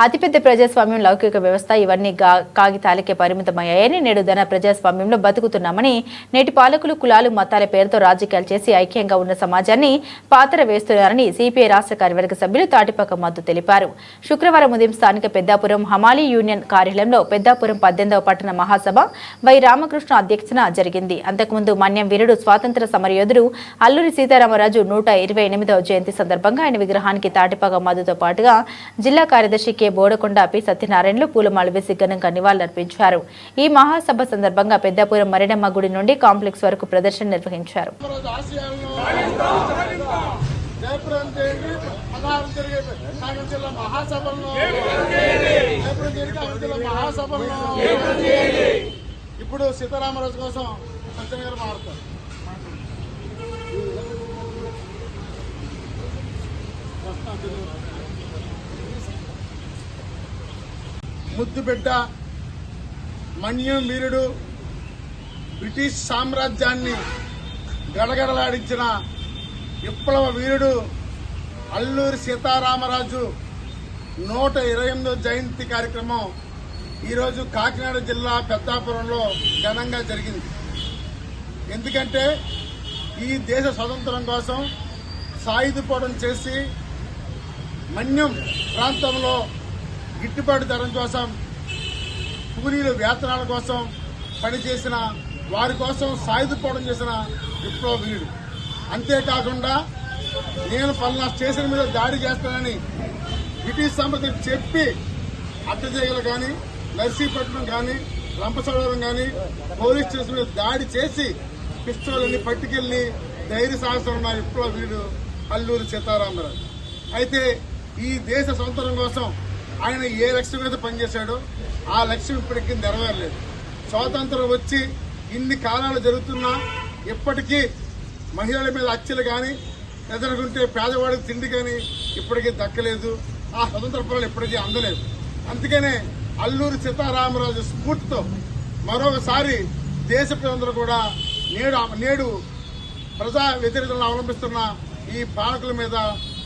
అతిపెద్ద ప్రజాస్వామ్యం లౌకిక వ్యవస్థ ఇవన్నీ గా- కాగితాలకే పరిమితమయ్యాయని నేడు ధన ప్రజాస్వామ్యంలో బతుకుతున్నామని నేటి పాలకులు కులాలు మతాల పేరుతో రాజకీయాలు చేసి ఐక్యంగా ఉన్న సమాజాన్ని పాతర వేస్తున్నారని సిపిఐ రాష్ట్ర కార్యవర్గ సభ్యులు తాటిపాక మద్దు తెలిపారు. శుక్రవారం ఉదయం స్థానిక పెద్దాపురం హమాలీ యూనియన్ కార్యాలయంలో పెద్దాపురం పద్దెనిమిదవ పట్టణ మహాసభ వై రామకృష్ణ అధ్యక్షతన జరిగింది. అంతకుముందు మన్యం వీరుడు స్వాతంత్ర సమరయోధుడు అల్లూరి సీతారామరాజు నూట ఇరవై ఎనిమిదవ జయంతి సందర్భంగా ఆయన విగ్రహానికి తాటిపాక మద్దుతో పాటుగా జిల్లా కార్యదర్శి కె. బోడకొండ పి సత్యనారాయణలు పూలమాల వేసి ఘనంగా నివాళులర్పించారు. ఈ మహాసభ సందర్భంగా పెద్దాపురం మరిడమ్మ గుడి నుండి కాంప్లెక్స్ వరకు ప్రదర్శన నిర్వహించారు. చేయండి జరిగే జిల్లా మహాసభలను చేయండి జిల్లా మహాసభలను ఇప్పుడు సీతారామరాజు కోసం సత్యం గారు మారుతారు. ముద్దు బిడ్డ మన్యం వీరుడు బ్రిటిష్ సామ్రాజ్యాన్ని గడగడలాడించిన విప్లవ వీరుడు అల్లూరి సీతారామరాజు నూట ఇరవై ఎనిమిదో జయంతి కార్యక్రమం ఈరోజు కాకినాడ జిల్లా పెద్దాపురంలో ఘనంగా జరిగింది. ఎందుకంటే ఈ దేశ స్వతంత్రం కోసం సాయుధపోవడం చేసి మన్యం ప్రాంతంలో గిట్టుబాటు ధరం కోసం కూలీల వేతనాల కోసం పనిచేసిన వారి కోసం సాయుధపోవడం చేసిన విప్లవ వీరుడు. అంతేకాకుండా నేను పలానా స్టేషన్ మీద దాడి చేస్తానని బ్రిటిష్ సంస్థకి చెప్పి అట్టజేయలు కానీ నర్సీపట్నం కానీ రంపచోడవరం కానీ పోలీస్ స్టేషన్ మీద దాడి చేసి పిస్తోల్ని పట్టుకెళ్ళి ధైర్య సాహసం ఉన్న విప్లవ వీరుడు అల్లూరి సీతారామరాజు. అయితే ఈ దేశ సొంతరం కోసం ఆయన ఏ లక్ష్యం మీద పనిచేశాడో ఆ లక్ష్యం ఇప్పటికీ నెరవేరలేదు. స్వాతంత్రం వచ్చి ఇన్ని కాలాలు జరుగుతున్నా ఇప్పటికీ మహిళల మీద హత్యలు కానీ ఎదురుకుంటే పేదవాడికి తిండి కానీ ఇప్పటికీ దక్కలేదు. ఆ స్వతంత్ర ఫలాలు ఇప్పటికీ అందలేదు. అందుకనే అల్లూరి సీతారామరాజు స్ఫూర్తితో మరొకసారి దేశ ప్రజలందరూ కూడా నేడు నేడు ప్రజా వ్యతిరేకతలను అవలంబిస్తున్న ఈ పాలకుల మీద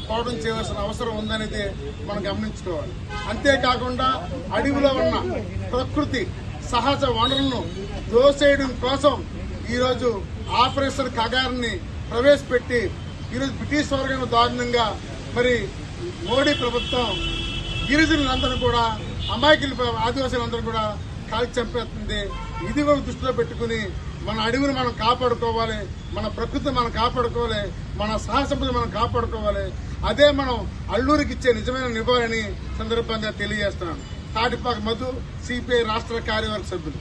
పోవడం చేయవలసిన అవసరం ఉందనేది మనం గమనించుకోవాలి. అంతేకాకుండా అడవిలో ఉన్న ప్రకృతి సహజ వనరులను దోసేయడం కోసం ఈరోజు ఆపరేషన్ కగారిని ప్రవేశపెట్టి ఈరోజు బ్రిటిష్ వర్గం దారుణంగా మరి మోడీ ప్రభుత్వం గిరిజనులందరూ కూడా అమాయకులు ఆదివాసీలందరూ కూడా కాల్చి చంపేస్తుంది. ఇది కూడా దృష్టిలో పెట్టుకుని మన అడవిని మనం కాపాడుకోవాలి మన ప్రకృతిని మనం కాపాడుకోవాలి మన సహసంపద మనం కాపాడుకోవాలి. అదే మనం అల్లూరికి ఇచ్చే నిజమైన నివారణని సందర్భంగా తెలియజేస్తున్నాను. తాటిపాక మధు సిపిఐ రాష్ట్ర కార్యవర్గ సభ్యులు.